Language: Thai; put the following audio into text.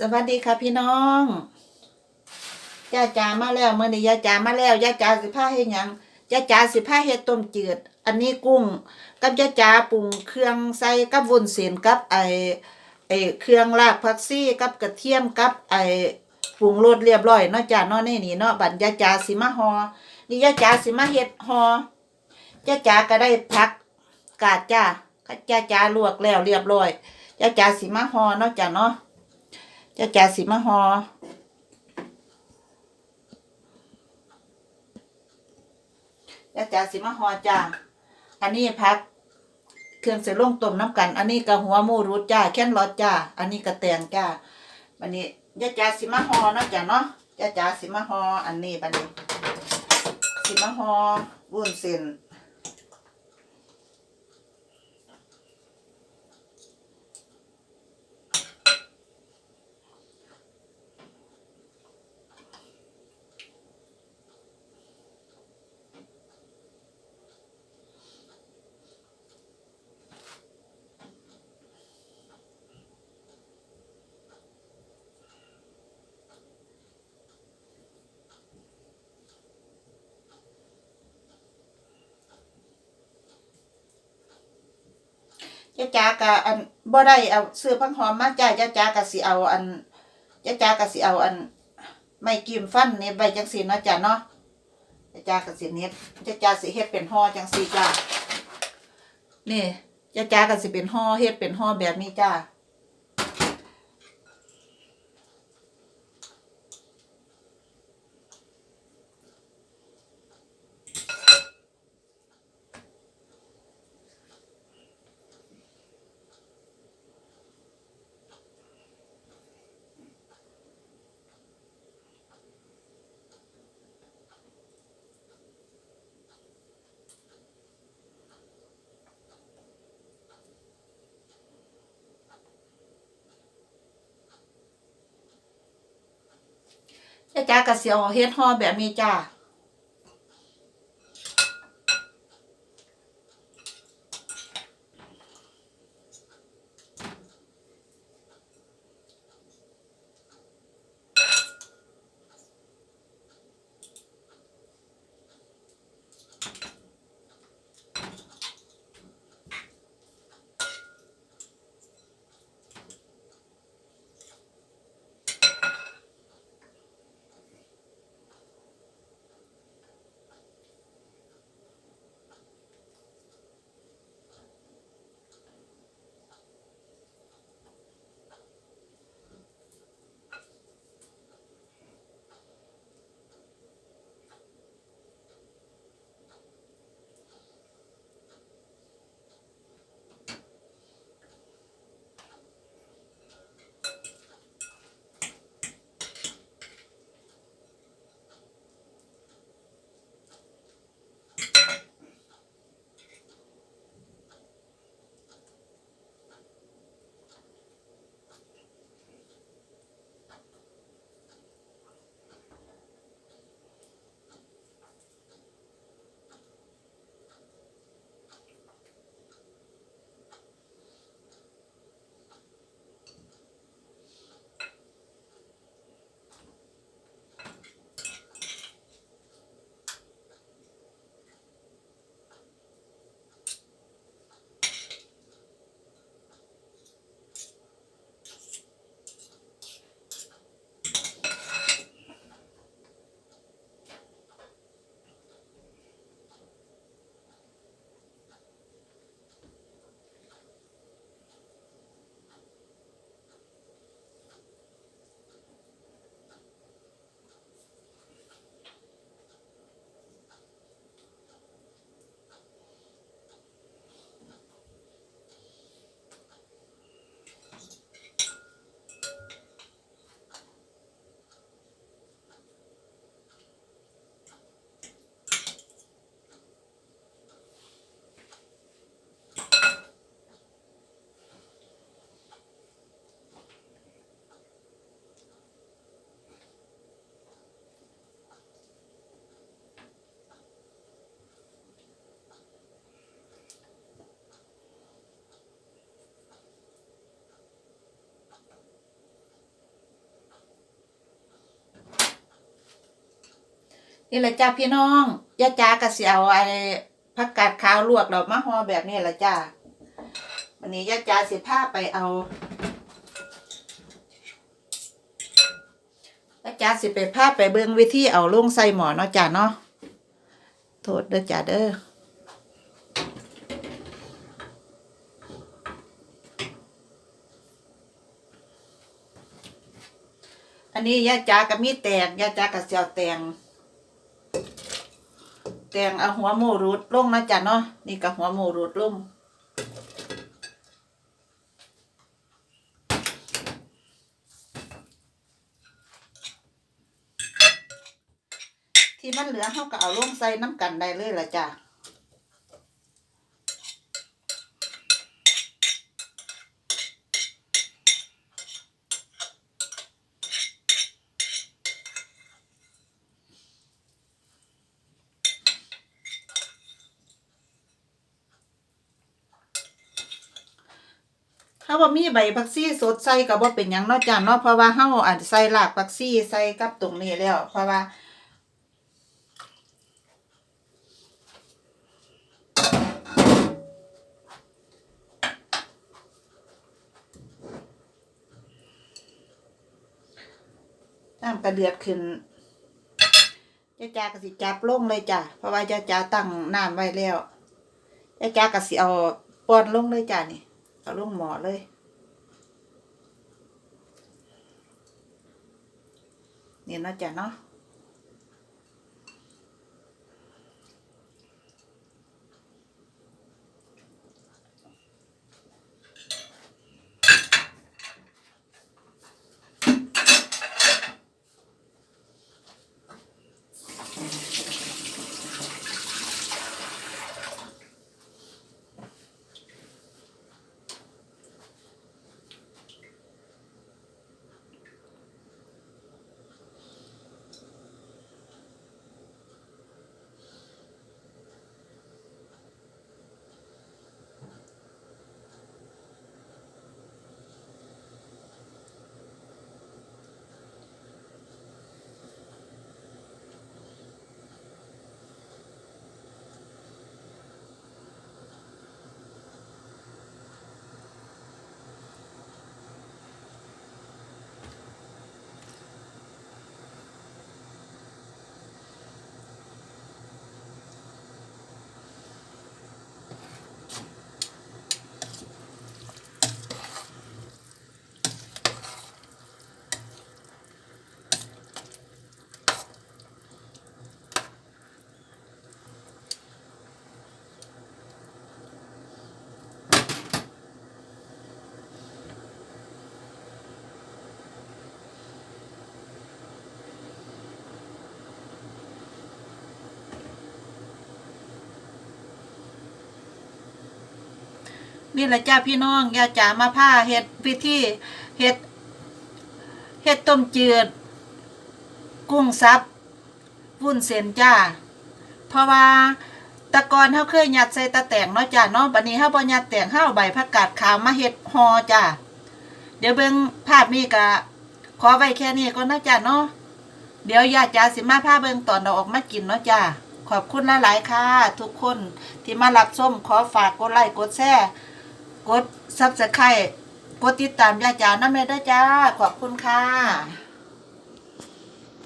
สวัสดีค่ะพี่น้องย่าจามาแล้วเมื่อนี้ย่าจามาแล้วย่าจ๋าสิพาเฮ็ดหยังย่าจ๋าสิพาเฮ็ดต้มจืด อันนี้กุ้ง กับย่าจ๋าปรุงเครื่องใส่กับวุ้นเส้นกับไอไอเครื่องรากผักชีกับกระเทียมกับไอปรุงรสเรียบร้อยเนาะจ้าเนาะในนี่เนาะบัดย่าจ๋าสิมาฮอนี่ย่าจ๋าสิมาเฮ็ดฮอย่าจ๋าก็ได้ผักกาดจ้าก็ย่าจ๋าลวกแล้วเรียบร้อยย่าจ๋าสิมาฮอเนาะจ้าเนาะ จะจ่าสีมะฮอจะจ่าสีมะฮอจ้า อันนี้พัก เครื่องเสร็จลงต้มน้ำกัน อันนี้กระหัวมูรูดจ้า แค่นรอดจ้า อันนี้กระแตงจ้าบันนี้ยะจ่าสีมะฮอเนาะจ้าเนาะยะจ่าสีมะฮออันนี้บันนี้สีมะฮอวุ้นเส้นาจากะอันบ่ได้เอาซื้อพังหอมมาจ้าจ้าจากะสิเอาอันจ้าจากะสิเอาอัน ไม่กิมฟันเนี่ยใบจังสีเนาะจ้าเนาะจ้าจากะสิเน็บจ้าจาสิเฮ็ดเป็นห่อจังสีจ้านี่จ้าจากะสิเป็นห่อเฮ็ดเป็นห่อแบบนี้จ้า จ้าจากะสิเอาเฮ็ดห่อแบบนี้จ้า นี่แหละจ้าพี่น้องย่าจ้าก็สิเอาไอ้ผักกาดขาวลวกเรามาห่อแบบนี้แหละจ้าวันนี้ย่าจ้าสิพาไปเอาย่าจ้าสิไปพาไปเบิ่งวิธีเอาลงใส่หมอเนาะจ้าเนาะโทษเด้อจ้าเด้ออันนี้ยาจ้าก็มีแตงยาจ้าก็สิเอาแตง แกงเอาหัวหมูรูดลงนะจ๊ะเนาะนี่กับหัวหมูรูดลงที่มันเหลือเขาก็เอาลงใส่น้ำกันได้เลยละจ้ะาว่ามีใบผักซี่สดใส่ก็บ่เป็นหยังเนาะจ้ะเนาะเพราะว่าเฮาอาจจะใส่รากผักซี่ใส่กับตรงนี้แล้ว เพราะว่าน้ำกระเดือดขึ้นจ้าจาก็สิจับลงเลยจ้ะ เพราะว่าจ้าจาตั้งน้ำไว้แล้วจ้าจาก็สิเอาป้อนลงเลยจ้ะนี่ เอาลงหมอเลยนี่ยนะจ๊ะเนาะ นี่แหละจ้าพี่น้องยาจ๋ามาผ้าเฮ็ดพิธีเฮ็ดเฮ็ดต้มจืด กุ้งซับวุ้นเส้นจ้า เพราะว่าตะกอนเฮาเคยยัดใส่ตะแตงเนาะจ้าเนาะบัดนี้เฮาบ่ยัดแตงเฮาเอาใบผักกาดขาวมาเฮ็ดหอจ้าเดี๋ยวเบิ่งภาพนี้ก็ขอไว้แค่นี้ก่อนนะจ้าเนาะเดี๋ยวยาจ๋าสิมาพาเบิ่งตอนเราออกมากินเนาะจ้าขอบคุณหลาย ๆ ค่ะ ทุกคนที่มารับชมขอฝากกดไลค์กดแชร์ กดซับสไครต์กดติดตามยาจ๋าน้ำเมด้จ้า ขอบคุณค่ะ